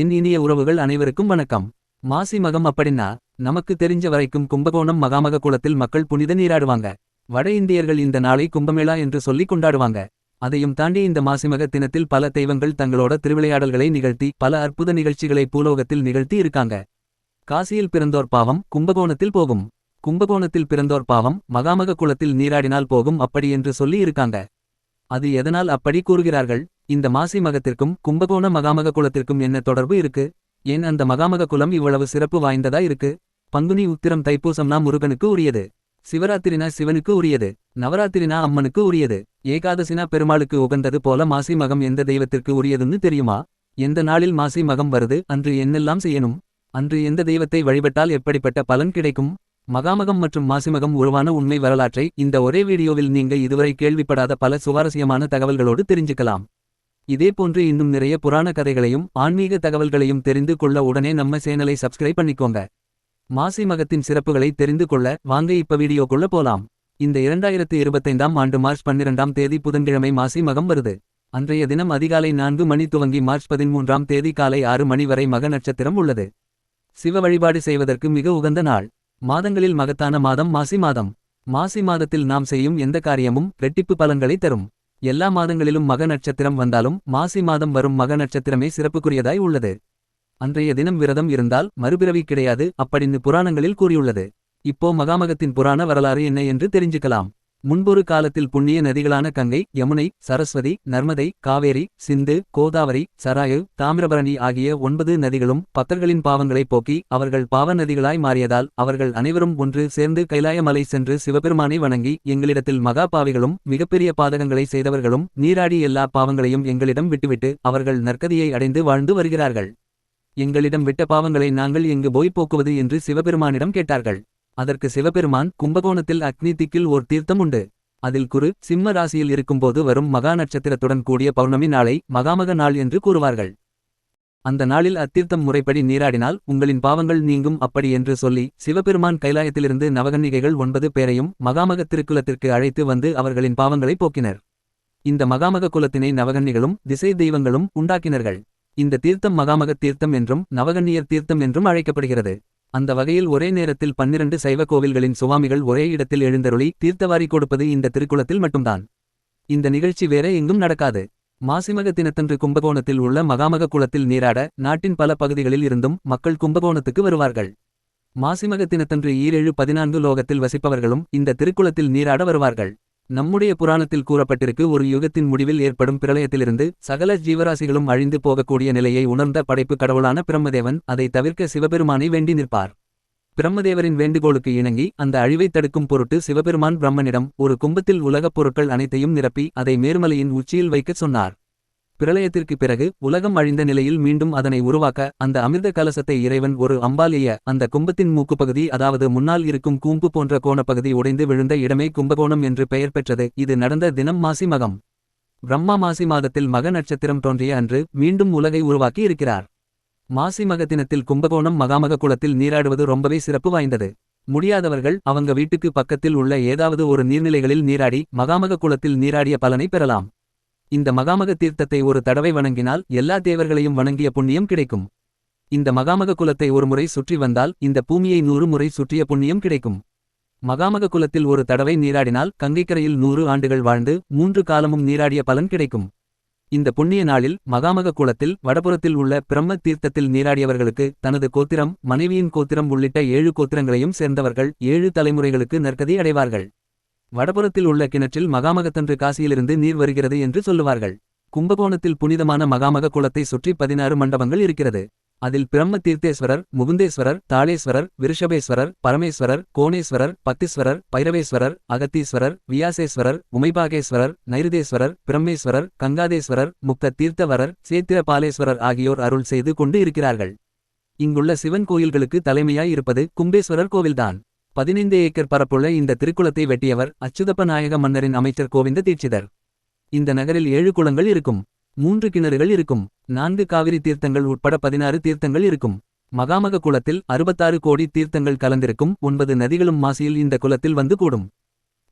என் இனிய உறவுகள் அனைவருக்கும் வணக்கம். மாசி மகம் அப்படின்னா நமக்கு தெரிஞ்ச வரைக்கும் கும்பகோணம் மகாமக குளத்தில் மக்கள் புனித நீராடுவாங்க. வட இந்தியர்கள் இந்த நாளை கும்பமேளா என்று சொல்லிக் கொண்டாடுவாங்க. அதையும் தாண்டி இந்த மாசிமக தினத்தில் பல தெய்வங்கள் தங்களோட திருவிளையாடல்களை நிகழ்த்தி பல அற்புத நிகழ்ச்சிகளை பூலோகத்தில் நிகழ்த்தி இருக்காங்க. காசியில் பிறந்தோர் பாவம் கும்பகோணத்தில் போகும். கும்பகோணத்தில் பிறந்தோர் பாவம் மகாமக குளத்தில் நீராடினால் போகும் அப்படி என்று சொல்லி இருக்காங்க. அது எதனால் அப்படி கூறுகிறார்கள்? இந்த மாசி மகத்திற்கும் கும்பகோண மகாமக குலத்திற்கும் என்ன தொடர்பு இருக்கு? ஏன் அந்த மகாமக குலம் இவ்வளவு சிறப்பு வாய்ந்ததா இருக்கு? பங்குனி உத்திரம் தைப்பூசம்னா முருகனுக்கு உரியது. சிவராத்திரினா சிவனுக்கு உரியது. நவராத்திரினா அம்மனுக்கு உரியது. ஏகாதசினா பெருமாளுக்கு உகந்தது போல மாசி மகம் எந்த தெய்வத்திற்கு உரியதுன்னு தெரியுமா? எந்த நாளில் மாசி மகம் வருது? அன்று என்னெல்லாம் செய்யணும்? அன்று எந்த தெய்வத்தை வழிபட்டால் எப்படிப்பட்ட பலன் கிடைக்கும்? மகாமகம் மற்றும் மாசிமகம் உருவான உண்மை வரலாற்றை இந்த ஒரே வீடியோவில் நீங்க இதுவரை கேள்விப்படாத பல சுவாரஸ்யமான தகவல்களோடு தெரிஞ்சுக்கலாம். இதேபோன்று இன்னும் நிறைய புராண கதைகளையும் ஆன்மீக தகவல்களையும் தெரிந்து கொள்ள உடனே நம்ம சேனலை சப்ஸ்கிரைப் பண்ணிக்கோங்க. மாசி மகத்தின் சிறப்புகளை தெரிந்து கொள்ள வாங்க இப்ப வீடியோக்குள்ள போலாம். இந்த இரண்டாயிரத்து இருபத்தைந்தாம் ஆண்டு மார்ச் பன்னிரண்டாம் தேதி புதன்கிழமை மாசி மகம் வருது. அன்றைய தினம் அதிகாலை நான்கு மணி துவங்கி மார்ச் பதிமூன்றாம் தேதி காலை ஆறு மணி வரை மக நட்சத்திரம் உள்ளது. சிவ வழிபாடு செய்வதற்கு மிக உகந்த நாள். மாதங்களில் மகத்தான மாதம் மாசி மாதம். மாசி மாதத்தில் நாம் செய்யும் எந்த காரியமும் ரெட்டிப்பு பலன்களை தரும். எல்லா மாதங்களிலும் மக நட்சத்திரம் வந்தாலும் மாசி மாதம் வரும் மக நட்சத்திரமே சிறப்புக்குரியதாய் உள்ளது. அன்றைய தினம் விரதம் இருந்தால் மறுபிறவி கிடையாது அப்படின்னு புராணங்களில் கூறியுள்ளது. இப்போ மகாமகத்தின் புராண வரலாறு என்ன என்று தெரிஞ்சுக்கலாம். முன்பொரு காலத்தில் புண்ணிய நதிகளான கங்கை யமுனை சரஸ்வதி நர்மதை காவேரி சிந்து கோதாவரி சராயு தாமிரபரணி ஆகிய ஒன்பது நதிகளும் பக்தர்களின் பாவங்களை போக்கி அவர்கள் பாவ நதிகளாய் மாறியதால் அவர்கள் அனைவரும் ஒன்று சேர்ந்து கைலாயமலை சென்று சிவபெருமானை வணங்கி எங்களிடத்தில் மகா பாவிகளும் மிகப்பெரிய பாதகங்களை செய்தவர்களும் நீராடி எல்லா பாவங்களையும் எங்களிடம் விட்டுவிட்டு அவர்கள் நற்கதியை அடைந்து வாழ்ந்து வருகிறார்கள். எங்களிடம் விட்ட பாவங்களை நாங்கள் எங்கு போய் போக்குவது என்று சிவபெருமானிடம் கேட்டார்கள். அதற்கு சிவபெருமான் கும்பகோணத்தில் அக்னி திக்கில் ஓர் தீர்த்தம் உண்டு. அதில் குரு சிம்ம ராசியில் இருக்கும்போது வரும் மகா நட்சத்திரத்துடன் கூடிய பௌர்ணமி நாளை மகாமக நாள் என்று கூறுவார்கள். அந்த நாளில் அத்தீர்த்தம் முறைப்படி நீராடினால் உங்களின் பாவங்கள் நீங்கும் அப்படி என்று சொல்லி சிவபெருமான் கைலாயத்திலிருந்து நவகன்னிகைகள் ஒன்பது பேரையும் மகாமக திருக்குலத்திற்கு அழைத்து வந்து அவர்களின் பாவங்களை போக்கினர். இந்த மகாமக குலத்தினை நவகன்னிகளும் திசை தெய்வங்களும் உண்டாக்கினர்கள். இந்த தீர்த்தம் மகாமக தீர்த்தம் என்றும் நவகன்னியர் தீர்த்தம் என்றும் அழைக்கப்படுகிறது. அந்த வகையில் ஒரே நேரத்தில் பன்னிரண்டு சைவ கோவில்களின் சுவாமிகள் ஒரே இடத்தில் எழுந்தருளி தீர்த்தவாரி கொடுப்பது இந்த திருக்குளத்தில் மட்டும்தான். இந்த நிகழ்ச்சி வேற எங்கும் நடக்காது. மாசிமக தினத்தன்று கும்பகோணத்தில் உள்ள மகாமக குளத்தில் நீராட நாட்டின் பல பகுதிகளில் இருந்தும் மக்கள் கும்பகோணத்துக்கு வருவார்கள். மாசிமக தினத்தன்று ஈரேழு பதினான்கு லோகத்தில் வசிப்பவர்களும் இந்த திருக்குளத்தில் நீராட வருவார்கள். நம்முடைய புராணத்தில் கூறப்பட்டிருக்கு ஒரு யுகத்தின் முடிவில் ஏற்படும் பிரளயத்திலிருந்து சகல ஜீவராசிகளும் அழிந்து போகக்கூடிய நிலையை உணர்ந்த படைப்பு கடவுளான பிரம்மதேவன் அதை தவிர்க்க சிவபெருமானை வேண்டி நிற்பார். பிரம்மதேவரின் வேண்டுகோளுக்கு இணங்கி அந்த அழிவைத் தடுக்கும் பொருட்டு சிவபெருமான் பிரம்மனிடம் ஒரு கும்பத்தில் உலகப் பொருட்கள் அனைத்தையும் நிரப்பி அதை மேருமலையின் உச்சியில் வைக்கச் சொன்னார். பிரளயத்திற்கு பிறகு உலகம் அழிந்த நிலையில் மீண்டும் அதனை உருவாக்க அந்த அமிர்த கலசத்தை இறைவன் ஒரு அம்பாலிய அந்த கும்பத்தின் மூக்குப்பகுதி அதாவது முன்னால் இருக்கும் கூம்பு போன்ற கோணப்பகுதி உடைந்து விழுந்த இடமே கும்பகோணம் என்று பெயர் பெற்றது. இது நடந்த தினம் மாசி மகம் பிரம்மா மாசி மாதத்தில் மக நட்சத்திரம் தோன்றிய அன்று மீண்டும் உலகை உருவாக்கி இருக்கிறார். மாசி மக தினத்தில் கும்பகோணம் மகாமக குளத்தில் நீராடுவது ரொம்பவே சிறப்பு வாய்ந்தது. முடியாதவர்கள் அவங்க வீட்டுக்கு பக்கத்தில் உள்ள ஏதாவது ஒரு நீர்நிலைகளில் நீராடி மகாமக குளத்தில் நீராடிய பலனை பெறலாம். இந்த மகாமக தீர்த்தத்தை ஒரு தடவை வணங்கினால் எல்லா தேவர்களையும் வணங்கிய புண்ணியம் கிடைக்கும். இந்த மகாமக குலத்தை ஒருமுறை சுற்றி வந்தால் இந்த பூமியை நூறு முறை சுற்றிய புண்ணியம் கிடைக்கும். மகாமக குலத்தில் ஒரு தடவை நீராடினால் கங்கைக்கரையில் நூறு ஆண்டுகள் வாழ்ந்து மூன்று காலமும் நீராடிய பலன் கிடைக்கும். இந்த புண்ணிய நாளில் மகாமக குலத்தில் வடபுறத்தில் உள்ள பிரம்ம தீர்த்தத்தில் நீராடியவர்களுக்கு தனது கோத்திரம் மனைவியின் கோத்திரம் உள்ளிட்ட ஏழு கோத்திரங்களையும் சேர்ந்தவர்கள் ஏழு தலைமுறைகளுக்கு நற்கதி அடைவார்கள். வடபுறத்தில் உள்ள கிணற்றில் மகாமகத்தன்று காசியிலிருந்து நீர் வருகிறது என்று சொல்லுவார்கள். கும்பகோணத்தில் புனிதமான மகாமக குளத்தை சுற்றி பதினாறு மண்டபங்கள் இருக்கிறது. அதில் பிரம்ம தீர்த்தேஸ்வரர் முகுந்தேஸ்வரர் தாளேஸ்வரர் விருஷபேஸ்வரர் பரமேஸ்வரர் கோணேஸ்வரர் பத்திஸ்வரர் பைரவேஸ்வரர் அகத்தீஸ்வரர் வியாசேஸ்வரர் உமைபாகேஸ்வரர் நைருதேஸ்வரர் பிரம்மேஸ்வரர் கங்காதேஸ்வரர் முக்த தீர்த்தவரர் சேத்திரபாலேஸ்வரர் ஆகியோர் அருள் செய்து கொண்டு இருக்கிறார்கள். இங்குள்ள சிவன் கோயில்களுக்கு தலைமையாய் இருப்பது கும்பேஸ்வரர் கோவில்தான். பதினைந்து ஏக்கர் பரப்புள்ள இந்த திருக்குளத்தை வெட்டியவர் அச்சுதப்ப நாயக மன்னரின் அமைச்சர் கோவிந்த தீட்சிதர். இந்த நகரில் ஏழு குளங்கள் இருக்கும் மூன்று கிணறுகள் இருக்கும் நான்கு காவிரி தீர்த்தங்கள் உட்பட பதினாறு தீர்த்தங்கள் இருக்கும். மகாமக குளத்தில் அறுபத்தாறு கோடி தீர்த்தங்கள் கலந்திருக்கும் ஒன்பது நதிகளும் மாசியில் இந்த குளத்தில் வந்து கூடும்.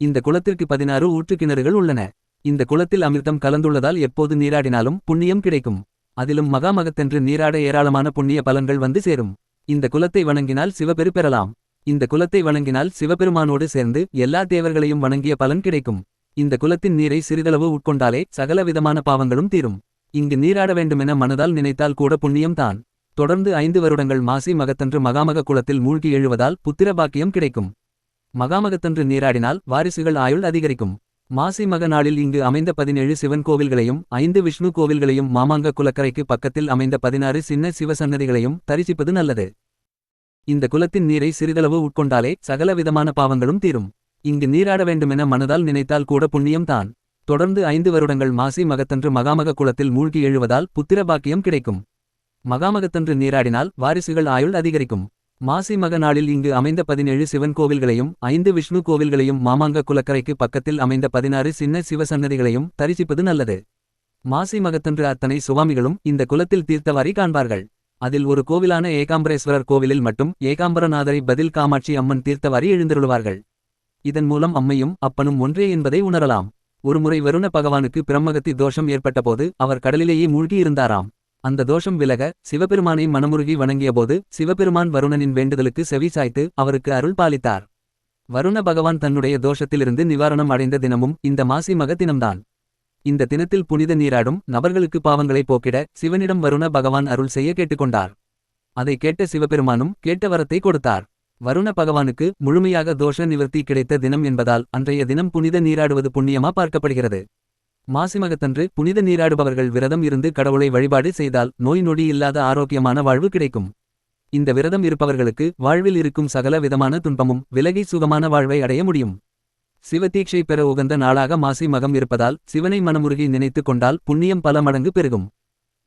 இந்த குளத்திற்கு பதினாறு ஊற்று கிணறுகள் உள்ளன. இந்த குளத்தில் அமிர்தம் கலந்துள்ளதால் எப்போது நீராடினாலும் புண்ணியம் கிடைக்கும். அதிலும் மகாமகத்தென்று நீராட ஏராளமான புண்ணிய பலன்கள் வந்து சேரும். இந்த குலத்தை வணங்கினால் சிவபெரு பெறலாம். இந்த குலத்தை வணங்கினால் சிவபெருமானோடு சேர்ந்து எல்லா தேவர்களையும் வணங்கிய பலன் கிடைக்கும். இந்த குலத்தின் நீரை சிறிதளவு உட்கொண்டாலே சகலவிதமான பாவங்களும் தீரும். இங்கு நீராட வேண்டுமென மனதால் நினைத்தால் கூட புண்ணியம்தான் தொடர்ந்து ஐந்து வருடங்கள் மாசி மகத்தன்று மகாமக குலத்தில் மூழ்கி எழுவதால் புத்திர பாக்கியம் கிடைக்கும். மகாமகத்தன்று நீராடினால் வாரிசுகள் ஆயுள் அதிகரிக்கும். மாசி மக நாளில் இங்கு அமைந்த பதினேழு சிவன் கோவில்களையும் ஐந்து விஷ்ணு கோவில்களையும் மாமாங்க குலக்கரைக்கு பக்கத்தில் அமைந்த பதினாறு சின்ன சிவசன்னதிகளையும் தரிசிப்பது நல்லது. இந்த குலத்தின் நீரை சிறிதளவு உட்கொண்டாலே சகல விதமான பாவங்களும் தீரும். இங்கு நீராட வேண்டுமென மனதால் நினைத்தால் கூட புண்ணியம்தான் தொடர்ந்து ஐந்து வருடங்கள் மாசி மகத்தன்று மகாமக குலத்தில் மூழ்கி எழுவதால் புத்திர பாக்கியம் கிடைக்கும். மகாமகத்தன்று நீராடினால் வாரிசுகள் ஆயுள் அதிகரிக்கும். மாசி மக நாளில் இங்கு அமைந்த பதினேழு சிவன் கோவில்களையும் ஐந்து விஷ்ணு கோவில்களையும் மாமாங்க குலக்கரைக்கு பக்கத்தில் அமைந்த பதினாறு சின்ன சிவசன்னதிகளையும் தரிசிப்பது நல்லது. மாசி மகத்தன்று அத்தனை சுவாமிகளும் இந்த குலத்தில் தீர்த்தவாரி காண்பார்கள். அதில் ஒரு கோவிலான ஏகாம்பரேஸ்வரர் கோவிலில் மட்டும் ஏகாம்பரநாதரை பதில் காமாட்சி அம்மன் தீர்த்தவாரி எழுந்தருளுவார்கள். இதன் மூலம் அம்மையும் அப்பனும் ஒன்றே என்பதை உணரலாம். ஒருமுறை வருண பகவானுக்கு பிரம்மகத்தி தோஷம் ஏற்பட்டபோது அவர் கடலிலேயே மூழ்கியிருந்தாராம் அந்த தோஷம் விலக சிவபெருமானை மனமுருகி வணங்கியபோது சிவபெருமான் வருணனின் வேண்டுதலுக்கு செவி சாய்த்து அவருக்கு அருள் பாலித்தார். வருண பகவான் தன்னுடைய தோஷத்திலிருந்து நிவாரணம் அடைந்த தினமும் இந்த மாசி மக தினம்தான் இந்த தினத்தில் புனித நீராடும் நபர்களுக்கு பாவங்களை போக்கிட சிவனிடம் வருண பகவான் அருள் செய்ய கேட்டுக்கொண்டார். அதை கேட்ட சிவபெருமானும் கேட்ட வரத்தை கொடுத்தார். வருண பகவானுக்கு முழுமையாக தோஷ நிவர்த்தி கிடைத்த தினம் என்பதால் அன்றைய தினம் புனித நீராடுவது புண்ணியமா பார்க்கப்படுகிறது. மாசிமகத்தன்று புனித நீராடுபவர்கள் விரதம் இருந்து கடவுளை வழிபாடு செய்தால் நோய் நொடி இல்லாத ஆரோக்கியமான வாழ்வு கிடைக்கும். இந்த விரதம் இருப்பவர்களுக்கு வாழ்வில் இருக்கும் சகல விதமான துன்பமும் விலகி சுகமான வாழ்வை அடைய முடியும். சிவதீட்சை பெற உகந்த நாளாக மாசி மகம் இருப்பதால் சிவனை மனமுருகி நினைத்துக் கொண்டால் புண்ணியம் பல மடங்கு பெருகும்.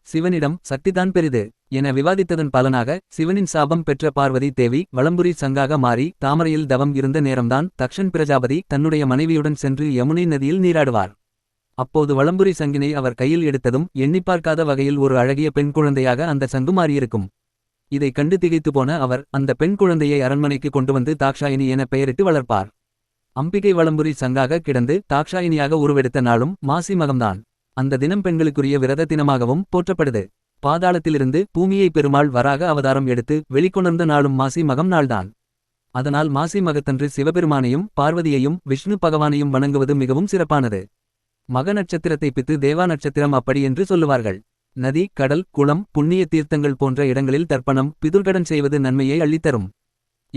சிவனிடம் சக்திதான் பெரிது என விவாதித்ததன் பலனாக சிவனின் சாபம் பெற்ற பார்வதி தேவி வளம்புரி சங்காக மாறி தாமரையில் தவம் இருந்த நேரம்தான் தக்ஷன் பிரஜாபதி தன்னுடைய மனைவியுடன் சென்று யமுனை நதியில் நீராடுவார். அப்போது வளம்புரி சங்கினை அவர் கையில் எடுத்ததும் எண்ணிப்பார்க்காத வகையில் ஒரு அழகிய பெண் குழந்தையாக அந்த சங்கு மாறியிருக்கும். இதைக் கண்டு திகைத்து போன அவர் அந்த பெண் குழந்தையை அரண்மனைக்கு கொண்டு வந்து தாக்ஷாயினி என பெயரிட்டு வளர்ப்பார். அம்பிகை வளம்புரி சங்காக கிடந்து தாக்ஷாயினியாக உருவெடுத்த நாளும் மாசி மகம்தான். அந்த தினம் பெண்களுக்குரிய விரத தினமாகவும் போற்றப்படுது. பாதாளத்திலிருந்து பூமியை பெருமாள் வராக அவதாரம் எடுத்து வெளிக்கொணர்ந்த நாளும் மாசி மகம் நாள்தான். அதனால் மாசி மகத்தன்று சிவபெருமானையும் பார்வதியையும் விஷ்ணு பகவானையும் வணங்குவது மிகவும் சிறப்பானது. மக நட்சத்திரத்தை பித்து தேவா நட்சத்திரம் அப்படி என்று சொல்லுவார்கள். நதி கடல் குளம் புண்ணிய தீர்த்தங்கள் போன்ற இடங்களில் தர்ப்பணம் பிதுர்கடன் செய்வது நன்மையை அள்ளித்தரும்.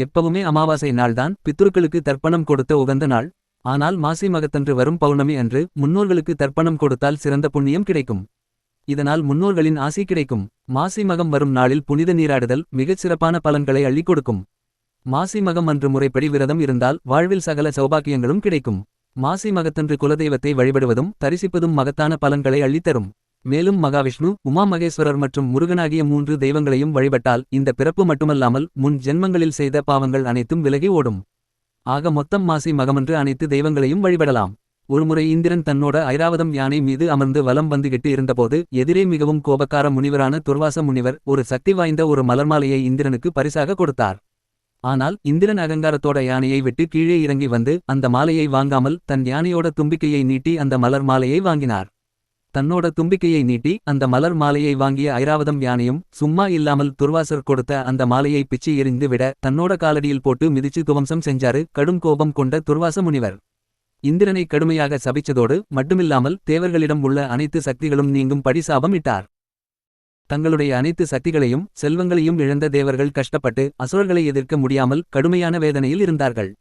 எப்பவுமே அமாவாசை நாள்தான் பித்ருக்களுக்கு தர்ப்பணம் கொடுத்த உகந்த நாள். ஆனால் மாசி மகத்தன்று வரும் பௌர்ணமி அன்று முன்னோர்களுக்கு தர்ப்பணம் கொடுத்தால் சிறந்த புண்ணியம் கிடைக்கும். இதனால் முன்னோர்களின் ஆசி கிடைக்கும். மாசி மகம் வரும் நாளில் புனித நீராடுதல் மிகச் சிறப்பான பலன்களை அள்ளிக் கொடுக்கும். மாசி மகம் அன்று முறைப்படி விரதம் இருந்தால் வாழ்வில் சகல சௌபாக்கியங்களும் கிடைக்கும். மாசி மகத்தன்று குலதெய்வத்தை வழிபடுவதும் தரிசிப்பதும் மகத்தான பலன்களை அள்ளித்தரும் மேலும் மகாவிஷ்ணு உமா மகேஸ்வரர் மற்றும் முருகனாகிய மூன்று தெய்வங்களையும் வழிபட்டால் இந்த பிறப்பு மட்டுமல்லாமல் முன் ஜென்மங்களில் செய்த பாவங்கள் அனைத்தும் விலகி ஓடும். ஆக மொத்தம் மாசி மகமன்று அனைத்து தெய்வங்களையும் வழிபடலாம். ஒருமுறை இந்திரன் தன்னோட ஐராவதம் யானை மீது அமர்ந்து வலம் வந்துகிட்டு இருந்தபோது எதிரே மிகவும் கோபக்கார முனிவரான துர்வாச முனிவர் ஒரு சக்தி வாய்ந்த ஒரு மலர்மாலையை இந்திரனுக்கு பரிசாக கொடுத்தார். ஆனால் இந்திரன் அகங்காரத்தோட யானையை விட்டு கீழே இறங்கி வந்து அந்த மாலையை வாங்காமல் தன் யானையோட தும்பிக்கையை நீட்டி அந்த மலர் மாலையை வாங்கினார். தன்னோட தும்பிக்கையை நீட்டி அந்த மலர் மாலையை வாங்கிய ஐராவதம் யானையும் சும்மா இல்லாமல் துர்வாசர் கொடுத்த அந்த மாலையை பிச்சு எரிந்து விட தன்னோட காலடியில் போட்டு மிதிச்சு துவம்சம் செஞ்சாரு கடும் கோபம் கொண்ட துர்வாச முனிவர். இந்திரனை கடுமையாக சபிச்சதோடு மட்டுமில்லாமல் தேவர்களிடம் உள்ள அனைத்து சக்திகளும் நீங்கும் படி சாபம் இட்டார். தங்களுடைய அனைத்து சக்திகளையும் செல்வங்களையும் இழந்த தேவர்கள் கஷ்டப்பட்டு அசுரர்களை எதிர்க்க முடியாமல் கடுமையான வேதனையில் இருந்தார்கள்.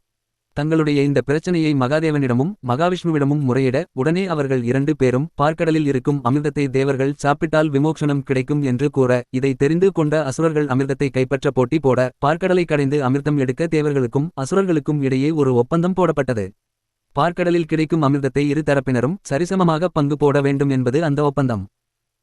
தங்களுடைய இந்த பிரச்சனையை மகாதேவனிடமும் மகாவிஷ்ணுவிடமும் முறையிட உடனே அவர்கள் இரண்டு பேரும் பார்க்கடலில் இருக்கும் அமிர்தத்தை தேவர்கள் சாப்பிட்டால் விமோக்ஷனம் கிடைக்கும் என்று கூற இதை தெரிந்து கொண்ட அசுரர்கள் அமிர்தத்தை கைப்பற்ற போட்டி போட பார்க்கடலை கடைந்து அமிர்தம் எடுக்க தேவர்களுக்கும் அசுரர்களுக்கும் இடையே ஒரு ஒப்பந்தம் போடப்பட்டது. பார்க்கடலில் கிடைக்கும் அமிர்தத்தை இரு தரப்பினரும் சரிசமமாக பங்கு போட வேண்டும் என்பது அந்த ஒப்பந்தம்.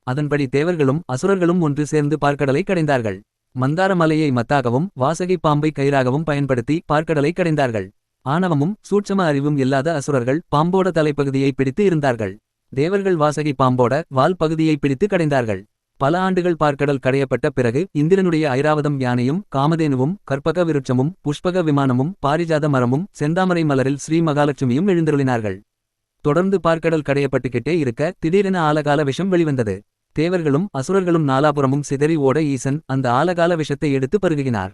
அதன்படி தேவர்களும் அசுரர்களும் ஒன்று சேர்ந்து பார்க்கடலை கடைந்தார்கள். மந்தார மலையை மத்தாகவும் வாசகை பாம்பை கயிறாகவும் பயன்படுத்தி பார்க்கடலை கடைந்தார்கள். ஆணவமும் சூட்சம அறிவும் இல்லாத அசுரர்கள் பாம்போட தலைப்பகுதியை பிடித்து இருந்தார்கள். தேவர்கள் வாசகி பாம்போட வால் பகுதியை பிடித்து கடைந்தார்கள். பல ஆண்டுகள் பார்க்கடல் கடையப்பட்ட பிறகு இந்திரனுடைய ஐராவதம் யானையும் காமதேனுவும் கற்பக விருட்சமும் புஷ்பக விமானமும் பாரிஜாத மரமும் செந்தாமரை மலரில் ஸ்ரீ மகாலட்சுமியும் எழுந்தருளினார்கள். தொடர்ந்து பார்க்கடல் கடையப்பட்டுக்கிட்டே இருக்க திடீரென ஆலகால விஷம் வெளிவந்தது. தேவர்களும் அசுரர்களும் நாலாபுறமும் சிதறி ஓட ஈசன் அந்த ஆலகால விஷத்தை எடுத்து பருகுகினார்.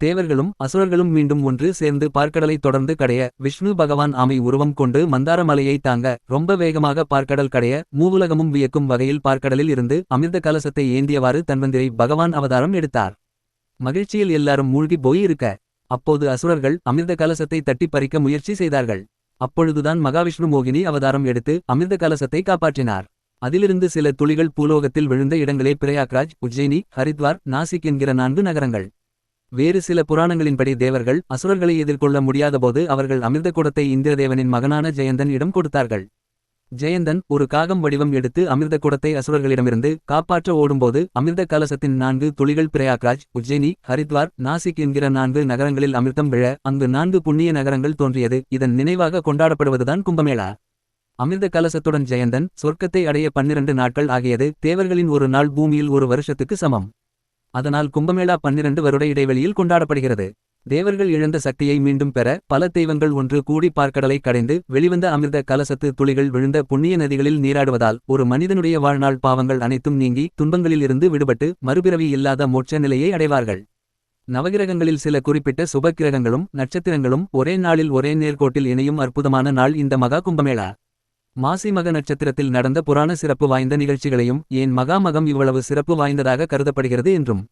தேவர்களும் அசுரர்களும் மீண்டும் ஒன்று சேர்ந்து பார்க்கடலை தொடர்ந்து கடைய விஷ்ணு பகவான் ஆமை உருவம் கொண்டு மந்தார மலையை தாங்க ரொம்ப வேகமாக பார்க்கடல் கடைய மூவுலகமும் வியக்கும் வகையில் பார்க்கடலில் இருந்து அமிர்த கலசத்தை ஏந்தியவாறு தன்வந்திரை பகவான் அவதாரம் எடுத்தார். மகிழ்ச்சியில் எல்லாரும் மூழ்கி போய் இருக்க. அப்போது அசுரர்கள் அமிர்த கலசத்தை தட்டி பறிக்க முயற்சி செய்தார்கள். அப்பொழுதுதான் மகாவிஷ்ணு மோகினி அவதாரம் எடுத்து அமிர்த கலசத்தை காப்பாற்றினார். அதிலிருந்து சில துளிகள் பூலோகத்தில் விழுந்த இடங்களே பிரயாக்ராஜ் உஜ்ஜயினி ஹரித்வார் நாசிக் என்கிற நான்கு நகரங்கள். வேறு சில புராணங்களின்படி தேவர்கள் அசுரர்களை எதிர்கொள்ள முடியாதபோது அவர்கள் அமிர்த கூடத்தை இந்திரதேவனின் மகனான ஜெயந்தன் இடம் கொடுத்தார்கள். ஜெயந்தன் ஒரு காகம் வடிவம் எடுத்து அமிர்த குடத்தை அசுரர்களிடமிருந்து காப்பாற்ற ஓடும்போது அமிர்த கலசத்தின் நான்கு துளிகள் பிரயாக்ராஜ் உஜ்ஜயினி ஹரித்வார் நாசிக் என்கிற நான்கு நகரங்களில் அமிர்தம் விழ அங்கு நான்கு புண்ணிய நகரங்கள் தோன்றியது. இதன் நினைவாக கொண்டாடப்படுவதுதான் கும்பமேளா. அமிர்த கலசத்துடன் ஜெயந்தன் சொர்க்கத்தை அடைய பன்னிரண்டு நாட்கள் ஆகியது தேவர்களின் ஒரு நாள் பூமியில் ஒரு வருஷத்துக்கு சமம். அதனால் கும்பமேளா பன்னிரண்டு வருட இடைவெளியில் கொண்டாடப்படுகிறது. தேவர்கள் இழந்த சக்தியை மீண்டும் பெற பல தெய்வங்கள் ஒன்று கூடி பார்க்கடலை கடைந்து வெளிவந்த அமிர்த கலசத்து துளிகள் விழுந்த புண்ணிய நதிகளில் நீராடுவதால் ஒரு மனிதனுடைய வாழ்நாள் பாவங்கள் அனைத்தும் நீங்கி துன்பங்களில் இருந்து விடுபட்டு மறுபிறவி இல்லாத மோட்ச நிலையை அடைவார்கள். நவகிரகங்களில் சில குறிப்பிட்ட சுபக்கிரகங்களும் நட்சத்திரங்களும் ஒரே நாளில் ஒரே நேர்கோட்டில் இணையும் அற்புதமான நாள் இந்த மகா கும்பமேளா. மாசி மக நட்சத்திரத்தில் நடந்த புராண சிறப்பு வாய்ந்த நிகழ்ச்சிகளையும் ஏன் மகாமகம் இவ்வளவு சிறப்பு வாய்ந்ததாக கருதப்படுகிறது என்றும்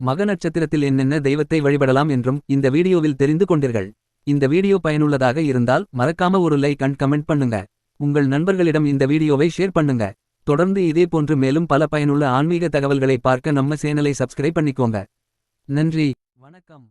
மக நட்சத்திரத்தில் என்னென்ன தெய்வத்தை வழிபடலாம் என்றும் இந்த வீடியோவில் தெரிந்து கொண்டீர்கள். இந்த வீடியோ பயனுள்ளதாக இருந்தால் மறக்காம ஒரு லைக் அண்ட் கமெண்ட் பண்ணுங்க. உங்கள் நண்பர்களிடம் இந்த வீடியோவை ஷேர் பண்ணுங்க. தொடர்ந்து இதே போன்று மேலும் பல பயனுள்ள ஆன்மீக தகவல்களை பார்க்க நம்ம சேனலை சப்ஸ்கிரைப் பண்ணிக்கோங்க. நன்றி. வணக்கம்.